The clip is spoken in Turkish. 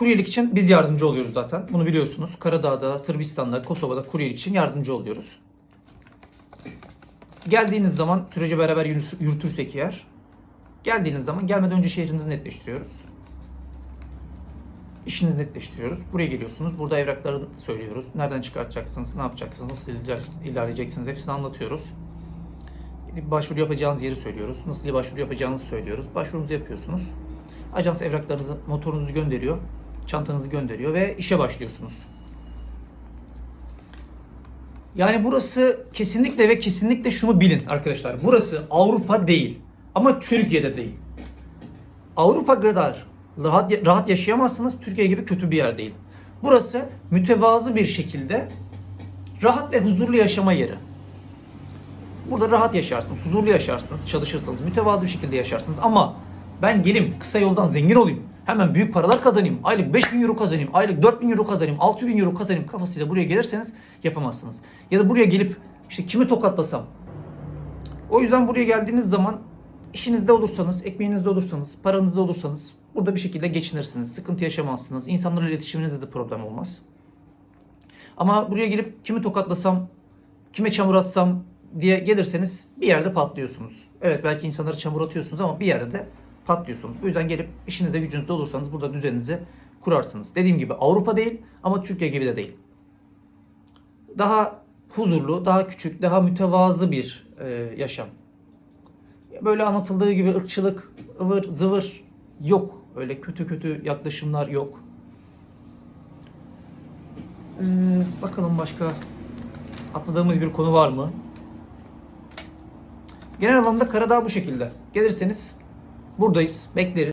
kuryelik için biz yardımcı oluyoruz zaten. Bunu biliyorsunuz. Karadağ'da, Sırbistan'da, Kosova'da kuryelik için yardımcı oluyoruz. Geldiğiniz zaman süreci beraber yürütür- yürütürsek eğer geldiğiniz zaman gelmeden önce şehrinizi netleştiriyoruz. İşinizi netleştiriyoruz. Buraya geliyorsunuz. Burada evrakları söylüyoruz. Nereden çıkartacaksınız, ne yapacaksınız, nasıl ilerle- ilerleyeceksiniz hepsini anlatıyoruz. Başvuru yapacağınız yeri söylüyoruz. Nasıl bir başvuru yapacağınızı söylüyoruz. Başvurunuzu yapıyorsunuz. Ajans evraklarınızı, motorunuzu gönderiyor. Çantanızı gönderiyor ve işe başlıyorsunuz. Yani burası kesinlikle ve kesinlikle şunu bilin arkadaşlar. Burası Avrupa değil. Ama Türkiye'de değil. Avrupa kadar rahat, rahat yaşayamazsınız. Türkiye gibi kötü bir yer değil. Burası mütevazı bir şekilde rahat ve huzurlu yaşama yeri. Burada rahat yaşarsınız, huzurlu yaşarsınız, çalışırsınız, mütevazı bir şekilde yaşarsınız. Ama ben gelim kısa yoldan zengin olayım, hemen büyük paralar kazanayım, aylık 5000 euro kazanayım, aylık 4000 euro kazanayım, 6000 euro kazanayım kafasıyla buraya gelirseniz yapamazsınız. Ya da buraya gelip işte kimi tokatlasam. O yüzden buraya geldiğiniz zaman işinizde olursanız, ekmeğinizde olursanız, paranızda olursanız burada bir şekilde geçinirsiniz. Sıkıntı yaşamazsınız. İnsanlarla iletişiminizde de problem olmaz. Ama buraya gelip kimi tokatlasam, kime çamur atsam diye gelirseniz bir yerde patlıyorsunuz. Evet belki insanları çamur atıyorsunuz ama bir yerde de patlıyorsunuz. Bu yüzden gelip işinizde gücünüzde olursanız burada düzeninizi kurarsınız. Dediğim gibi Avrupa değil ama Türkiye gibi de değil. Daha huzurlu, daha küçük, daha mütevazı bir e, yaşam. Böyle anlatıldığı gibi ırkçılık, ıvır zıvır yok. Öyle kötü kötü yaklaşımlar yok. Ee, bakalım başka atladığımız bir konu var mı? Genel anlamda Karadağ bu şekilde. Gelirseniz buradayız, bekleriz.